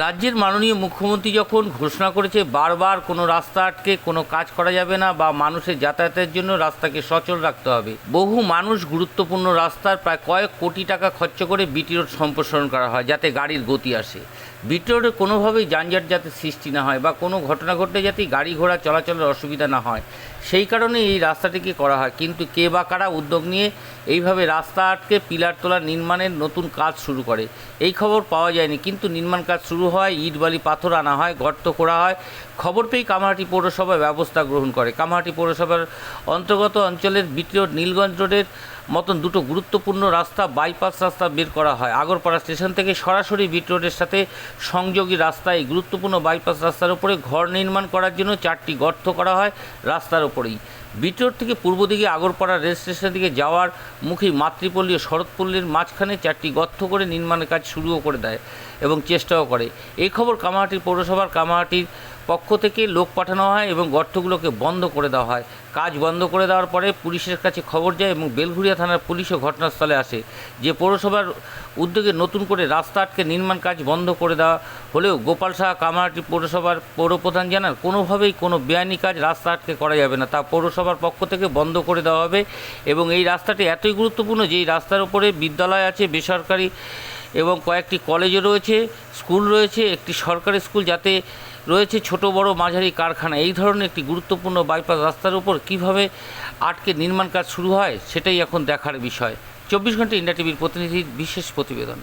রাজ্যের মাননীয় মুখ্যমন্ত্রী যখন ঘোষণা করেছে বারবার কোনো রাস্তা আটকে কোনো কাজ করা যাবে না বা মানুষের যাতায়াতের জন্য রাস্তাকে সচল রাখতে হবে, বহু মানুষ গুরুত্বপূর্ণ রাস্তার প্রায় কয়েক কোটি টাকা খরচ করে বিটি রোড সম্প্রসারণ করা হয় যাতে গাড়ির গতি আসে। বিটি রোডে কোনোভাবেই যানজট যাতে সৃষ্টি না হয় বা কোনো ঘটনা ঘটলে যাতে গাড়ি ঘোড়া চলাচলের অসুবিধা না হয়, সেই কারণে এই রাস্তাটিকে করা হয়। কিন্তু কে বা কারা উদ্যোগ নিয়ে এইভাবে রাস্তা আটকে পিলার তোলা নির্মাণের নতুন কাজ শুরু করে। এই খবর পাওয়া যায়নি, কিন্তু নির্মাণ কাজ শুরু হয় ইট বালি পাথর আনা হয়, গর্ত করা হয়। খবর পেয়ে কামাহাটি পৌরসভা ব্যবস্থা গ্রহণ করে। কামাহাটি পৌরসভার অন্তর্গত অঞ্চলের বিটিও নীলগঞ্জ রোডের মতন দুটো গুরুত্বপূর্ণ রাস্তা বাইপাস রাস্তা বের করা হয়। আগরপাড়া স্টেশন থেকে সরাসরি বিট রোডের সাথে সংযোগী রাস্তায় গুরুত্বপূর্ণ বাইপাস রাস্তার উপরে ঘর নির্মাণ করার জন্য চারটি গর্ত করা হয় রাস্তার ওপরেই বিট রোড থেকে পূর্ব দিকে আগরপাড়া রেল স্টেশন দিকে যাওয়ার মুখে মাতৃপল্লী ও শরৎপল্লীর মাঝখানে চারটি গর্ত করে নির্মাণের কাজ শুরুও করে দেয়। এবং চেষ্টাও করে। এই খবর কামাহাটির পৌরসভার কামাহাটির পক্ষ থেকে লোক পাঠানো হয় এবং গর্তগুলোকে বন্ধ করে দেওয়া হয়। কাজ বন্ধ করে দেওয়ার পরে পুলিশের কাছে খবর যায় এবং বেলঘুরিয়া থানার পুলিশও ঘটনাস্থলে আসে। যে পৌরসভার উদ্যোগে নতুন করে রাস্তা আটকে নির্মাণ কাজ বন্ধ করে দেওয়া হলেও গোপাল সাহা কামাহাটি পৌরসভার পৌরপ্রধান জানান, কোনোভাবেই কোনো বেআইনি কাজ রাস্তা আটকে করা যাবে না। তা পৌরসভার পক্ষ থেকে বন্ধ করে দেওয়া হবে এবং এই রাস্তাটি এতই গুরুত্বপূর্ণ যে এই রাস্তার উপরে বিদ্যালয় আছে, বেসরকারি এবং কয়েকটি কলেজও রয়েছে, স্কুল রয়েছে, একটি সরকারি স্কুল যাতে রয়েছে ছোট, বড়, মাঝারি কারখানা। এই ধরনের একটি গুরুত্বপূর্ণ বাইপাস রাস্তার উপর কীভাবে আটকে নির্মাণ কাজ শুরু হয়, সেটাই এখন দেখার বিষয়। চব্বিশ ঘণ্টা ইন্ডিয়া টিভির প্রতিনিধির বিশেষ প্রতিবেদন।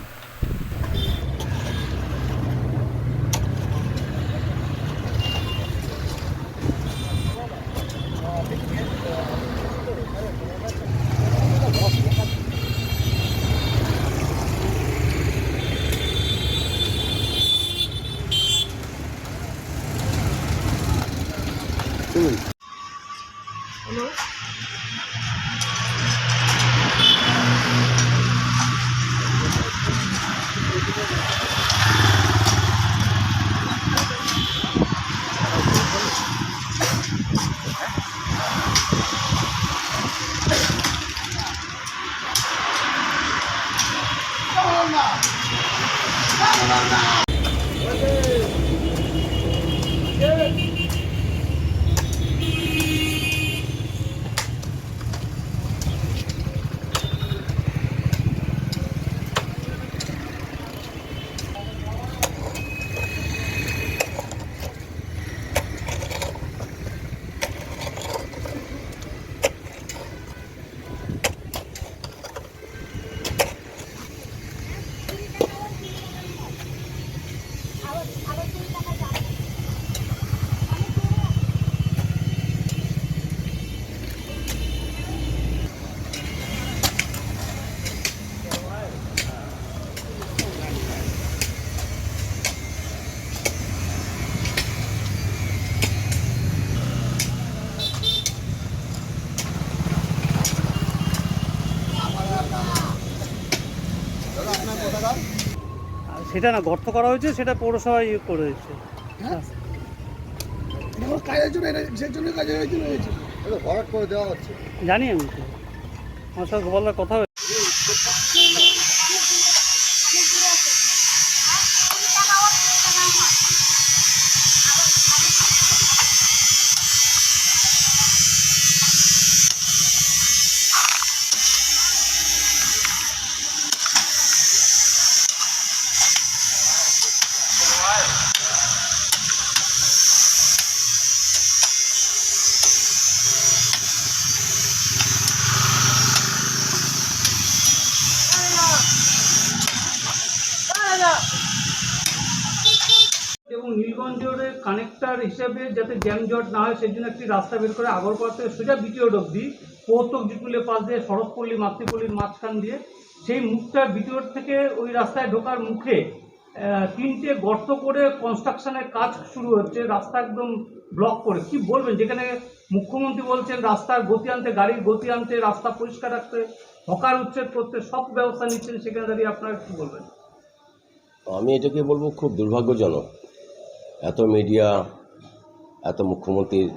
সেটা না গর্ত করা হয়েছে সেটা পৌরসভা ইয়ে করেছে হ্যাঁ। কাজের জন্য এটা সেই জন্য কাজের জন্য হয়েছে? হঠাৎ করে দেওয়া হচ্ছে। জানি আমি তো। আমার সাথে বলার কথা হয়েছে এবং নীলগঞ্জ রোডের কানেক্টার হিসেবে যাতে জ্যামজট না হয়, সেই জন্য একটি রাস্তা বের করে আগরপাড়া থেকে সোজা বিটিও অবধি কৌতুক জিকুলের পাশ দিয়ে শরৎপল্লী মাতৃপল্লীর মাঝখান দিয়ে সেই মুখটা বিটিওর থেকে ওই রাস্তায় ঢোকার মুখে তিনটে গর্ত করে কনস্ট্রাকশনের কাজ শুরু হচ্ছে, রাস্তা একদম ব্লক করে। কি বলবেন? যেখানে মুখ্যমন্ত্রী বলছেন, রাস্তার গতি আনতে, গাড়ির গতি আনতে, রাস্তা পরিষ্কার রাখতে, হকার উচ্ছেদ করতে সব ব্যবস্থা নিচ্ছেন, সেখানে দাঁড়িয়ে আপনারা কি বলবেন? আমি এটাকে বলব খুব দুর্ভাগ্যজনক। এত মিডিয়া এত মুখ্যমন্ত্রীর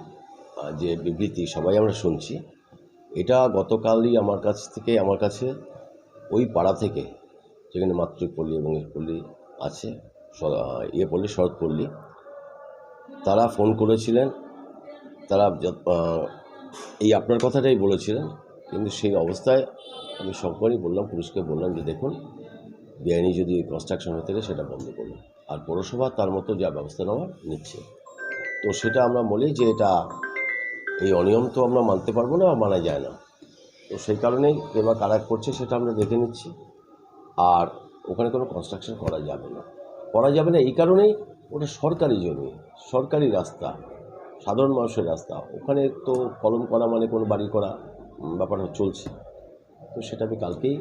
যে বিবৃতি সবাই আমরা শুনছি, এটা গতকালই আমার কাছ থেকে, আমার কাছে ওই পাড়া থেকে যেখানে মাতৃপল্লী এবং পল্লী আছে ইয়ে পল্লী শরৎপল্লী তারা ফোন করেছিলেন। তারা এই আপনার কথাটাই বলেছিলেন, কিন্তু সেই অবস্থায় আমি সকলেই বললাম, পুলিশকে বললাম যে দেখুন, বেআইনি যদি কনস্ট্রাকশন হয়ে থাকে, সেটা বন্ধ করুন। আর পৌরসভা তার মতো যা ব্যবস্থা নেওয়া নিচ্ছে। তো সেটা আমরা বলি যে এটা এই অনিয়ম তো আমরা মানতে পারব না মানা যায় না। তো সেই কারণেই বা কারা করছে সেটা আমরা দেখে নিচ্ছি। আর ওখানে কোনো কনস্ট্রাকশন করা যাবে না। করা যাবে না এই কারণেই ওটা সরকারি জমি সরকারি রাস্তা সাধারণ মানুষের রাস্তা। ওখানে তো কলম করা মানে কোনো বাড়ি করা উম, ব্যাপারটা চলছে। তো সেটা আমি কালকেই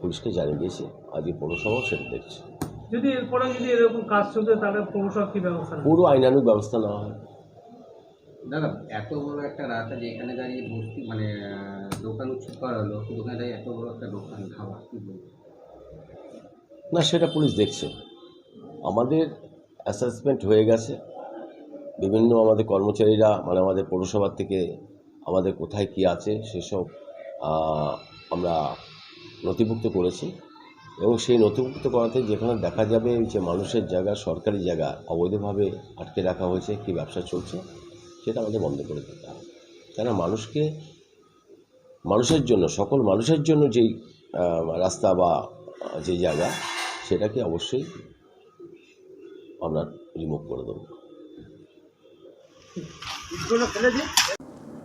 পুলিশকে জানিয়ে দিয়েছি। আজকে পৌরসভাও সেটা দেখছে। যদি এরপরে যদি এরকম কাজ চলছে তাহলে পৌরসভা কি ব্যবস্থা পুরো আইনানুগ ব্যবস্থা নেওয়া হয়। দাদা এত বড় একটা রাস্তা যেখানে দাঁড়িয়ে বস্তি মানে দোকান উচ্ছেদ করা হলো দোকানে দাঁড়িয়ে এত বড় একটা দোকান খাওয়া কি না সেটা পুলিশ দেখছে। আমাদের অ্যাসেসমেন্ট হয়ে গেছে। বিভিন্ন আমাদের কর্মচারীরা মানে আমাদের পৌরসভার থেকে আমাদের কোথায় কি আছে সেসব আমরা নথিভুক্ত করেছি। এবং সেই নথিভুক্ত করাতে যেখানে দেখা যাবে যে মানুষের জায়গা, সরকারি জায়গা অবৈধভাবে আটকে রাখা হয়েছে কি ব্যবসা চলছে, সেটা আমাদের বন্ধ করে দিতে হবে। কেন মানুষকে, মানুষের জন্য, সকল মানুষের জন্য যেই রাস্তা বা, যে জায়গা, সেটাকে অবশ্যই আমরা রিমুভ করে দেবো।